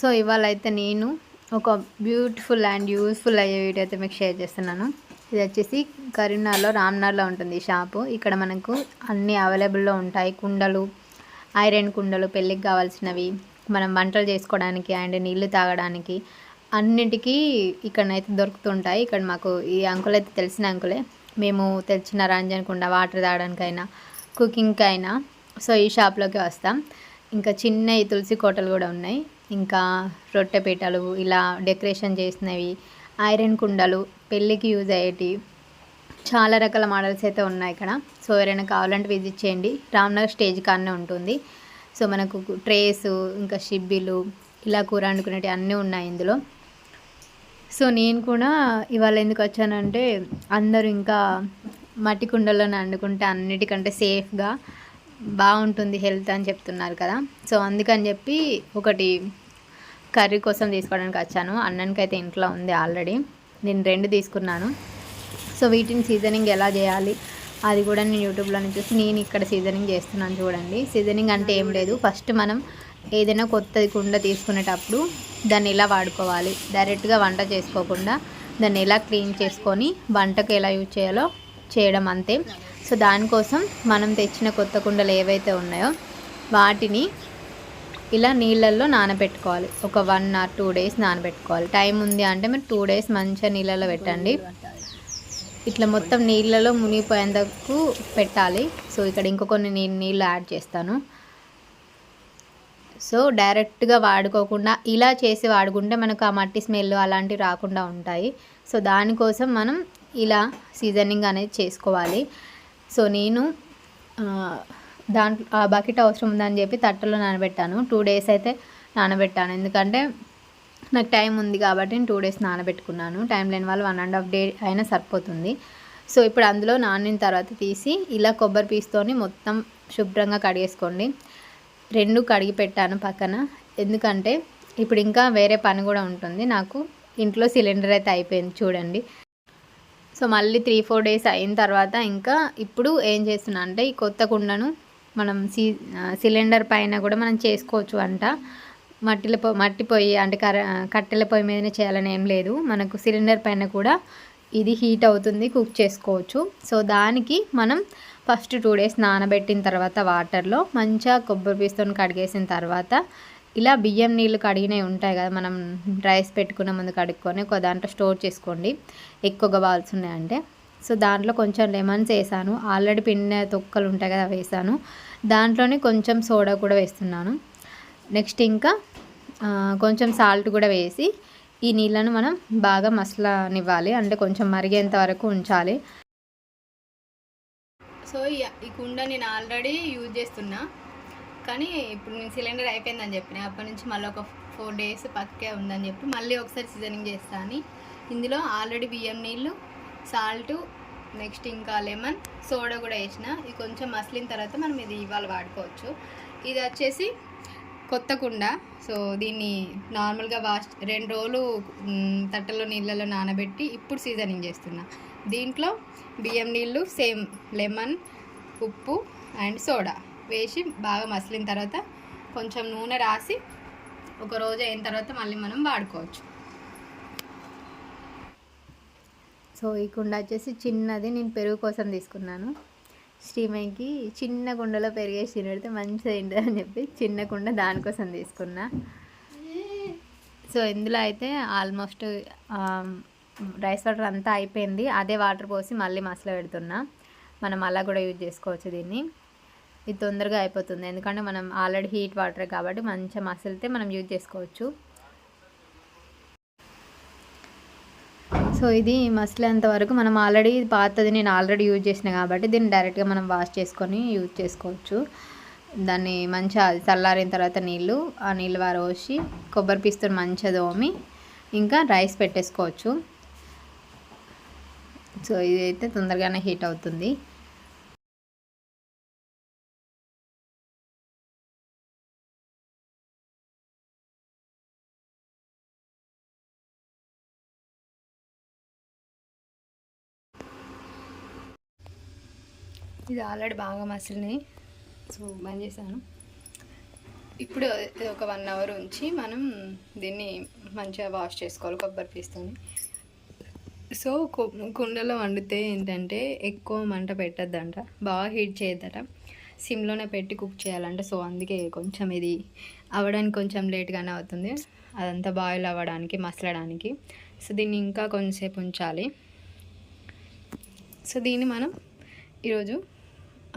So ఇవాళ అయితే నేను ఒక బ్యూటిఫుల్ అండ్ యూస్ఫుల్ అయ్యే వీడియో అయితే మీకు షేర్ చేస్తున్నాను. ఇది వచ్చేసి కరీంనగర్లో రామ్నగర్లో ఉంటుంది ఈ షాపు ఇక్కడ మనకు అన్నీ అవైలబుల్లో ఉంటాయి. కుండలు ఐరన్ కుండలు పెళ్ళికి కావాల్సినవి మనం వంటలు చేసుకోవడానికి అండ్ నీళ్ళు తాగడానికి అన్నిటికీ ఇక్కడనైతే దొరుకుతుంటాయి. ఇక్కడ మాకు ఈ అంకుల్ అయితే తెలిసిన అంకులే మేము తెచ్చిన రంజన్ కుండ వాటర్ తాగడానికైనా కుకింగ్కి అయినా సో ఈ షాప్లోకి వస్తాం. ఇంకా చిన్న ఈ తులసి కోటలు కూడా ఉన్నాయి. ఇంకా రొట్టె పీటలు ఇలా డెకరేషన్ చేసినవి ఐరన్ కుండలు పెళ్ళికి యూజ్ అయ్యేటి చాలా రకాల మోడల్స్ అయితే ఉన్నాయి ఇక్కడ. సో ఎవరైనా కావాలంటే విజిట్ చేయండి. రామ్నగర్ స్టేజ్ కానే ఉంటుంది. సో మనకు ట్రేస్ ఇంకా షిబ్బీలు ఇలా కూర వండుకునేవి అన్నీ ఉన్నాయి ఇందులో. సో నేను కూడా ఇవాళ ఎందుకు వచ్చానంటే అందరూ ఇంకా మట్టి కుండల్లోనే వండుకుంటే అన్నిటికంటే సేఫ్గా బాగుంటుంది హెల్త్ అని చెప్తున్నారు కదా. సో అందుకని చెప్పి ఒకటి కర్రీ కోసం తీసుకోవడానికి వచ్చాను. అన్నానికి అయితే ఇంట్లో ఉంది ఆల్రెడీ. నేను రెండు తీసుకున్నాను. సో వీటిని సీజనింగ్ ఎలా చేయాలి అది కూడా నేను యూట్యూబ్లోనే చూసి నేను ఇక్కడ సీజనింగ్ చేస్తున్నాను చూడండి. సీజనింగ్ అంటే ఏం లేదు. ఫస్ట్ మనం ఏదైనా కొత్తది కుండ తీసుకునేటప్పుడు దాన్ని ఎలా వాడుకోవాలి? డైరెక్ట్గా వంట చేసుకోకుండా దాన్ని ఎలా క్లీన్ చేసుకొని వంటకు ఎలా యూజ్ చేయాలో చేయడం అంతే. సో దానికోసం మనం తెచ్చిన కొత్త కుండలు ఏవైతే ఉన్నాయో వాటిని ఇలా నీళ్ళల్లో నానబెట్టుకోవాలి. ఒక వన్ ఆర్ టూ డేస్ నానబెట్టుకోవాలి. టైం ఉంది అంటే మీరు టూ డేస్ మంచిగా నీళ్ళలో పెట్టండి. ఇట్లా మొత్తం నీళ్ళలో మునిగిపోయేందుకు పెట్టాలి. సో ఇక్కడ ఇంకో కొన్ని నీళ్ళు యాడ్ చేస్తాను. సో డైరెక్ట్గా వాడుకోకుండా ఇలా చేసి వాడుకుంటే మనకు ఆ మట్టి స్మెల్ అలాంటివి రాకుండా ఉంటాయి. సో దానికోసం మనం ఇలా సీజనింగ్ అనేది చేసుకోవాలి. సో నేను దాంట్లో ఆ బకెట్ అవసరం ఉందని చెప్పి తట్టలో నానబెట్టాను. టూ డేస్ అయితే నానబెట్టాను. ఎందుకంటే నాకు టైం ఉంది కాబట్టి నేను టూ డేస్ నానబెట్టుకున్నాను. టైం లేని వాళ్ళు వన్ అండ్ హాఫ్ డే అయినా సరిపోతుంది. సో ఇప్పుడు అందులో నానిన తర్వాత తీసి ఇలా కొబ్బరి పీస్తోని మొత్తం శుభ్రంగా కడిగేసుకోండి. రెండు కడిగి పెట్టాను పక్కన. ఎందుకంటే ఇప్పుడు ఇంకా వేరే పని కూడా ఉంటుంది. నాకు ఇంట్లో సిలిండర్ అయితే అయిపోయింది చూడండి. సో మళ్ళీ త్రీ ఫోర్ డేస్ అయిన తర్వాత ఇంకా ఇప్పుడు ఏం చేస్తున్నా అంటే ఈ కొత్త కుండను మనం సి సిలిండర్ పైన కూడా మనం చేసుకోవచ్చు అంట. మట్టిల పొ మట్టి పొయ్యి అంటే కర కట్టెల పొయ్యి మీదనే చేయాలని ఏం లేదు. మనకు సిలిండర్ పైన కూడా ఇది హీట్ అవుతుంది కుక్ చేసుకోవచ్చు. సో దానికి మనం ఫస్ట్ టూ డేస్ నానబెట్టిన తర్వాత వాటర్లో మంచిగా కొబ్బరి పీస్తో కడిగేసిన తర్వాత ఇలా బియ్యం నీళ్ళు కడిగినవి ఉంటాయి కదా మనం రైస్ పెట్టుకున్న ముందు కడుక్కొని ఒక దాంట్లో స్టోర్ చేసుకోండి. ఎక్కువగా బాల్స్ ఉన్నాయంటే. సో దాంట్లో కొంచెం లెమన్స్ వేసాను. ఆల్రెడీ పిండి తొక్కలు ఉంటాయి కదా వేసాను. దాంట్లోనే కొంచెం సోడా కూడా వేస్తున్నాను. నెక్స్ట్ ఇంకా కొంచెం సాల్ట్ కూడా వేసి ఈ నీళ్ళను మనం బాగా మసలనివ్వాలి. అంటే కొంచెం మరిగేంత వరకు ఉంచాలి. సో ఈ కుండ నేను ఆల్రెడీ యూజ్ చేస్తున్నా. కానీ ఇప్పుడు నేను సిలిండర్ అయిపోయిందని చెప్పిన. అప్పటి నుంచి మళ్ళీ ఒక ఫోర్ డేస్ పక్కే ఉందని చెప్పి మళ్ళీ ఒకసారి సీజనింగ్ చేస్తాను ఇందులో ఆల్రెడీ బియ్యం నీళ్ళు సాల్ట్ నెక్స్ట్ ఇంకా లెమన్ సోడా కూడా వేసిన. ఇది కొంచెం మసిలిన తర్వాత మనం ఇది ఇవాళ వాడుకోవచ్చు. ఇది వచ్చేసి కొత్త కుండ సో దీన్ని నార్మల్గా వాష్ రెండు రోజులు తట్టలో నీళ్ళలో నానబెట్టి ఇప్పుడు సీజనింగ్ చేస్తున్నా. దీంట్లో బియ్యం నీళ్ళు సేమ్ లెమన్ ఉప్పు అండ్ సోడా. వేసి బాగా మసిలిన తర్వాత కొంచెం నూనె రాసి ఒక రోజు అయిన తర్వాత మళ్ళీ మనం వాడుకోవచ్చు. సో ఈ కుండ వచ్చేసి చిన్నది నేను పెరుగు కోసం తీసుకున్నాను. శ్రీమయ్యకి చిన్న కుండలో పెరిగేసి తినడితే మంచిగా తింటుందని చెప్పి చిన్న కుండ దానికోసం తీసుకున్నా. సో ఇందులో అయితే ఆల్మోస్ట్ రైస్ వాటర్ అంతా అయిపోయింది. అదే వాటర్ పోసి మళ్ళీ మసలు పెడుతున్నా మనం అలా కూడా యూజ్ చేసుకోవచ్చు దీన్ని. ఇది తొందరగా అయిపోతుంది. ఎందుకంటే మనం ఆల్రెడీ హీట్ వాటర్ కాబట్టి మంచిగా మసలితే మనం యూజ్ చేసుకోవచ్చు. సో ఇది మసిలేంత వరకు మనం ఆల్రెడీ పాతది నేను ఆల్రెడీ యూజ్ చేసిన కాబట్టి దీన్ని డైరెక్ట్గా మనం వాష్ చేసుకొని యూజ్ చేసుకోవచ్చు. దాన్ని మంచిగా చల్లారిన తర్వాత నీళ్ళు ఆ నీళ్ళు వారోసి కొబ్బరి పీస్తుని మంచిగా దోమి ఇంకా రైస్ పెట్టేసుకోవచ్చు. సో ఇది అయితే తొందరగానే హీట్ అవుతుంది. ఇది ఆల్రెడీ బాగా మసిలినాయి. సో బంద్ చేశాను. ఇప్పుడు ఇది ఒక వన్ అవర్ ఉంచి మనం దీన్ని మంచిగా వాష్ చేసుకోవాలి కొబ్బరి పీస్తోని. సో కుండలో వండితే ఏంటంటే ఎక్కువ మంట పెట్టద్దంట బాగా హీట్ చేయొద్దట. సిమ్లోనే పెట్టి కుక్ చేయాలంట సో అందుకే కొంచెం ఇది అవ్వడానికి కొంచెం లేట్గానే అవుతుంది. అదంతా బాయిల్ అవ్వడానికి మసలడానికి. సో దీన్ని ఇంకా కొంచెంసేపు ఉంచాలి. సో దీన్ని మనం ఈరోజు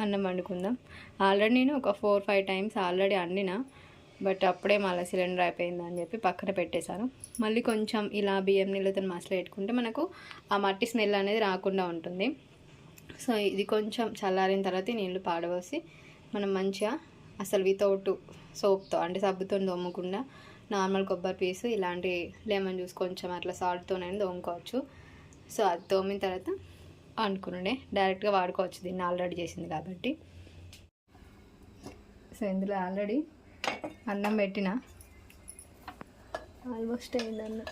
అన్నం వండుకుందాం. ఆల్రెడీ నేను ఒక ఫోర్ ఫైవ్ టైమ్స్ ఆల్రెడీ వండిన బట్ అప్పుడే మళ్ళీ సిలిండర్ అయిపోయింది అని చెప్పి పక్కన పెట్టేశాను. మళ్ళీ కొంచెం ఇలా బియ్యం నీళ్ళతో మసలు పెట్టుకుంటే మనకు ఆ మట్టి స్మెల్ అనేది రాకుండా ఉంటుంది. సో ఇది కొంచెం చల్లారిన తర్వాత నీళ్ళు పాడవసి మనం మంచిగా అసలు వితౌట్ సోప్తో అంటే సబ్బుతో దొమ్మకుండా నార్మల్ కొబ్బరి పీసు ఇలాంటి లెమన్ జ్యూస్ కొంచెం అట్లా సాల్ట్తోనైనా దొమ్ముకోవచ్చు సో అది తోమిన తర్వాత వండుకునుండే డైరెక్ట్గా వాడుకోవచ్చు. దీన్ని ఆల్రెడీ చేసింది కాబట్టి. సో ఇందులో ఆల్రెడీ అన్నం పెట్టిన. ఆల్మోస్ట్ అయింది అన్నం.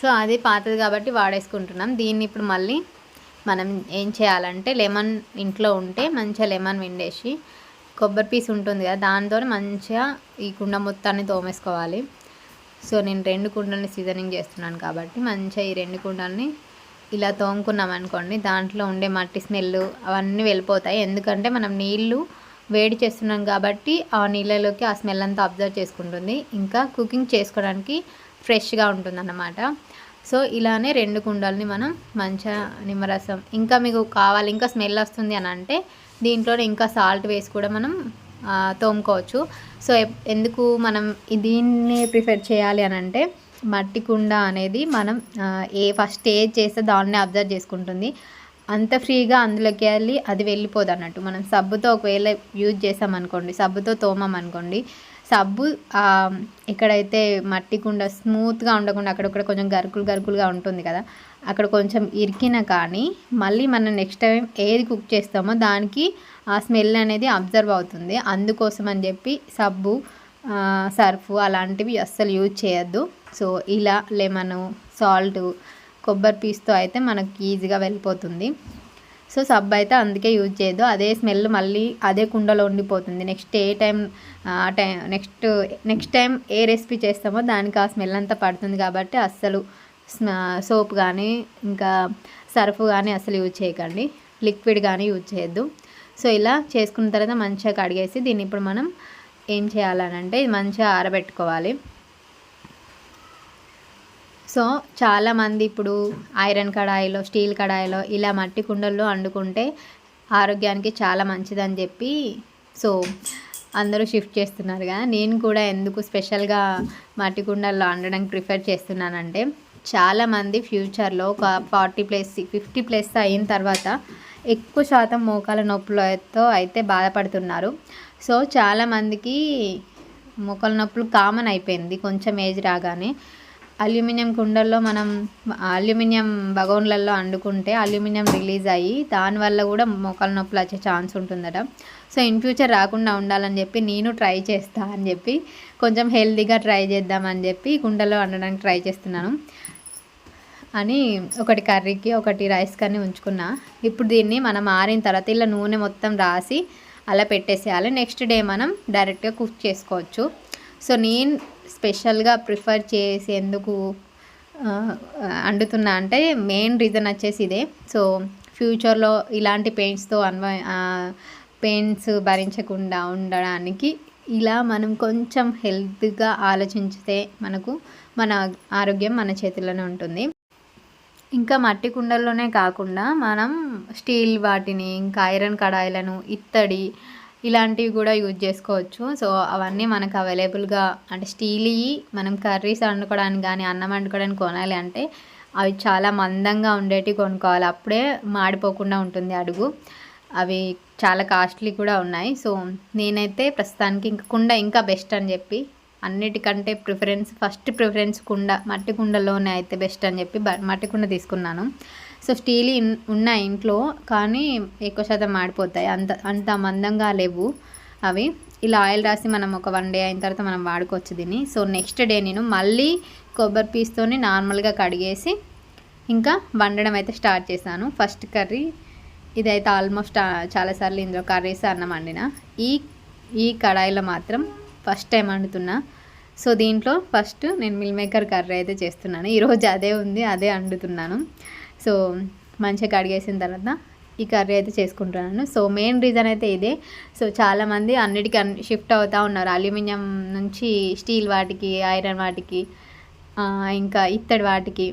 సో అది పాతది కాబట్టి వాడేసుకుంటున్నాం. దీన్ని ఇప్పుడు మళ్ళీ మనం ఏం చేయాలంటే లెమన్ ఇంట్లో ఉంటే మంచిగా లెమన్ విండేసి కొబ్బరి పీస్ ఉంటుంది కదా దానితో మంచిగా ఈ కుండ మొత్తాన్ని తోమేసుకోవాలి. సో నేను రెండు కుండల్ని సీజనింగ్ చేస్తున్నాను కాబట్టి మంచిగా ఈ రెండు కుండల్ని ఇలా తోముకున్నాం అనుకోండి దాంట్లో ఉండే మట్టి స్మెల్ అవన్నీ వెళ్ళిపోతాయి. ఎందుకంటే మనం నీళ్ళు వేడి చేస్తున్నాం కాబట్టి ఆ నీళ్ళలోకి ఆ స్మెల్ అంతా అబ్జర్వ్ చేసుకుంటుంది. ఇంకా కుకింగ్ చేసుకోవడానికి ఫ్రెష్గా ఉంటుందన్నమాట. సో ఇలానే రెండు కుండల్ని మనం మంచిగా నిమ్మరసం ఇంకా మీకు కావాలి ఇంకా స్మెల్ వస్తుంది అని అంటే దీంట్లోనే ఇంకా సాల్ట్ వేసి కూడా మనం తోముకోవచ్చు. సో ఎందుకు మనం దీన్ని ప్రిఫర్ చేయాలి అని అంటే మట్టి కుండ అనేది మనం ఏ ఫస్ట్ ఏ చేస్తే దాన్నే అబ్జర్వ్ చేసుకుంటుంది. అంత ఫ్రీగా అందులోకి వెళ్ళి అది వెళ్ళిపోదు అన్నట్టు మనం సబ్బుతో ఒకవేళ యూజ్ చేసామనుకోండి సబ్బుతో తోమమనుకోండి సబ్బు ఎక్కడైతే మట్టి కుండ స్మూత్గా ఉండకుండా అక్కడక్కడ కొంచెం గరుకులు గరుకులుగా ఉంటుంది కదా అక్కడ కొంచెం ఇరికిన కానీ మళ్ళీ మనం నెక్స్ట్ టైం ఏది కుక్ చేస్తామో దానికి ఆ స్మెల్ అనేది అబ్జర్వ్ అవుతుంది. అందుకోసం అని చెప్పి సబ్బు సర్ఫ్ అలాంటివి అస్సలు యూజ్ చేయొద్దు. సో ఇలా లెమను సాల్ట్ కొబ్బరి పీస్తో అయితే మనకి ఈజీగా వెళ్ళిపోతుంది. సో సబ్బు అయితే అందుకే యూజ్ చేయదు. అదే స్మెల్ మళ్ళీ అదే కుండలో ఉండిపోతుంది. నెక్స్ట్ ఏ టైం ఆ టైం నెక్స్ట్ నెక్స్ట్ టైం ఏ రెసిపీ చేస్తామో దానికి ఆ స్మెల్ అంతా పడుతుంది కాబట్టి అస్సలు సోప్ కానీ ఇంకా సర్ఫ్ కానీ అసలు యూజ్ చేయకండి. లిక్విడ్ కానీ యూజ్ చేయొద్దు. సో ఇలా చేసుకున్న తర్వాత మంచిగా కడిగేసి దీన్ని ఇప్పుడు మనం ఏం చేయాలనంటే ఇది మంచిగా ఆరబెట్టుకోవాలి. సో చాలామంది ఇప్పుడు ఐరన్ కడాయిలో స్టీల్ కడాయిలో ఇలా మట్టి కుండల్లో వండుకుంటే ఆరోగ్యానికి చాలా మంచిదని చెప్పి సో అందరూ షిఫ్ట్ చేస్తున్నారు కదా. నేను కూడా ఎందుకు స్పెషల్గా మట్టి కుండల్లో వండడానికి ప్రిఫర్ చేస్తున్నానంటే చాలామంది ఫ్యూచర్లో ఒక ఫార్టీ ప్లస్ ఫిఫ్టీ ప్లస్ అయిన తర్వాత ఎక్కువ శాతం మోకాల నొప్పులతో అయితే బాధపడుతున్నారు. సో చాలామందికి మోకాల నొప్పులు కామన్ అయిపోయింది కొంచెం ఏజ్ రాగానే. అల్యూమినియం కుండల్లో మనం అల్యూమినియం బగోన్లలో వండుకుంటే అల్యూమినియం రిలీజ్ అయ్యి దానివల్ల కూడా మోకాల నొప్పులు వచ్చే ఛాన్స్ ఉంటుందట. సో ఇన్ ఫ్యూచర్ రాకుండా ఉండాలని చెప్పి నేను ట్రై చేస్తా అని చెప్పి కొంచెం హెల్తీగా ట్రై చేద్దామని చెప్పి కుండలో వండడానికి ట్రై చేస్తున్నాను. అని ఒకటి కర్రీకి ఒకటి రైస్ కానీ ఉంచుకున్నా. ఇప్పుడు దీన్ని మనం ఆరిన తర్వాత ఇలా నూనె మొత్తం రాసి అలా పెట్టేసేయాలి. నెక్స్ట్ డే మనం డైరెక్ట్గా కుక్ చేసుకోవచ్చు. సో నేను స్పెషల్గా ప్రిఫర్ చేసేందుకు ఆ, వండుతున్నా అంటే మెయిన్ రీజన్ వచ్చేసి ఇదే. సో ఫ్యూచర్లో ఇలాంటి పెయింట్స్తో అన్వ పెయింట్స్ భరించకుండా ఉండడానికి ఇలా మనం కొంచెం హెల్త్గా ఆలోచించితే మనకు మన ఆరోగ్యం మన చేతిలోనే ఉంటుంది. ఇంకా మట్టి కుండల్లోనే కాకుండా మనం స్టీల్ వాటిని ఇంకా ఐరన్ కడాయిలను ఇత్తడి ఇలాంటివి కూడా యూజ్ చేసుకోవచ్చు. సో అవన్నీ మనకు అవైలబుల్గా అంటే స్టీలీ మనం కర్రీస్ వండుకోవడానికి కానీ అన్నం వండుకోవడానికి కొనాలి అంటే అవి చాలా మందంగా ఉండేటివి కొనుక్కోవాలి. అప్పుడే మాడిపోకుండా ఉంటుంది అడుగు. అవి చాలా కాస్ట్లీ కూడా ఉన్నాయి. సో నేనైతే ప్రస్తుతానికి ఇంకా కుండ ఇంకా బెస్ట్ అని చెప్పి అన్నిటికంటే ప్రిఫరెన్స్ ఫస్ట్ ప్రిఫరెన్స్ కుండ మట్టి కుండలోనే అయితే బెస్ట్ అని చెప్పి బ- మట్టి కుండ తీసుకున్నాను. సో స్టీల్ ఇన్- ఉన్నాయి ఇంట్లో కానీ ఎక్కువ శాతం మాడిపోతాయి. అంత అంత మందంగా లేవు అవి. ఇలా ఆయిల్ రాసి మనం ఒక వన్ డే అయిన తర్వాత మనం వాడుకోవచ్చు దీన్ని. సో నెక్స్ట్ డే నేను మళ్ళీ కొబ్బరి పీస్తోని నార్మల్గా కడిగేసి ఇంకా వండడం అయితే స్టార్ట్ చేశాను. ఫస్ట్ కర్రీ ఇదైతే ఆల్మోస్ట్ చాలాసార్లు ఇందులో కర్రీస్ అన్నం వండిన. ఈ ఈ కడాయిలో మాత్రం ఫస్ట్ టైం వండుతున్నా. సో దీంట్లో ఫస్ట్ నేను మిల్ మేకర్ కర్రీ అయితే చేస్తున్నాను. ఈరోజు అదే ఉంది అదే వండుతున్నాను. సో మంచిగా కడిగేసిన తర్వాత ఈ కర్రీ అయితే చేసుకుంటున్నాను. సో మెయిన్ రీజన్ అయితే ఇదే. సో చాలామంది అన్నిటికీ అన్ని షిఫ్ట్ అవుతూ ఉన్నారు. అల్యూమినియం నుంచి స్టీల్ వాటికి ఐరన్ వాటికి ఇంకా ఇత్తడి వాటికి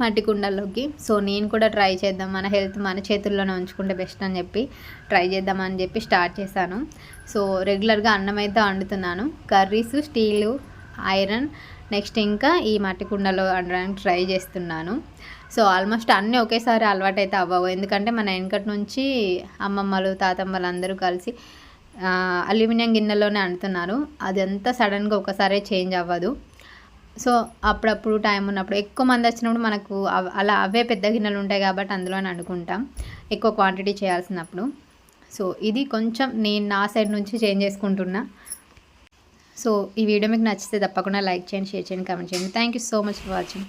మట్టి కుండల్లోకి. సో నేను కూడా ట్రై చేద్దాం. మన హెల్త్ మన చేతుల్లోనే ఉంచుకుంటే బెస్ట్ అని చెప్పి ట్రై చేద్దామని చెప్పి స్టార్ట్ చేశాను. సో రెగ్యులర్గా అన్నం అయితే వండుతున్నాను. కర్రీస్ స్టీలు ఐరన్ నెక్స్ట్ ఇంకా ఈ మట్టి కుండలో వండడానికి ట్రై చేస్తున్నాను. సో ఆల్మోస్ట్ అన్నీ ఒకేసారి అలవాటైతే అవ్వవు. ఎందుకంటే మన వెనకటి నుంచి అమ్మమ్మలు తాతమ్మలు అందరూ కలిసి అల్యూమినియం గిన్నెలోనే అంటున్నారు. అదంతా సడన్గా ఒకసారే చేంజ్ అవ్వదు. సో అప్పుడప్పుడు టైం ఉన్నప్పుడు ఎక్కువ మంది వచ్చినప్పుడు మనకు అలా అవే పెద్ద గిన్నెలు ఉంటాయి కాబట్టి అందులోనే అనుకుంటాం ఎక్కువ క్వాంటిటీ చేయాల్సినప్పుడు. సో ఇది కొంచెం నేను నా సైడ్ నుంచి చేంజ్ చేసుకుంటున్నా. సో ఈ వీడియో మీకు నచ్చితే తప్పకుండా లైక్ చేయండి షేర్ చేయండి కామెంట్ చేయండి. Thank you so much for watching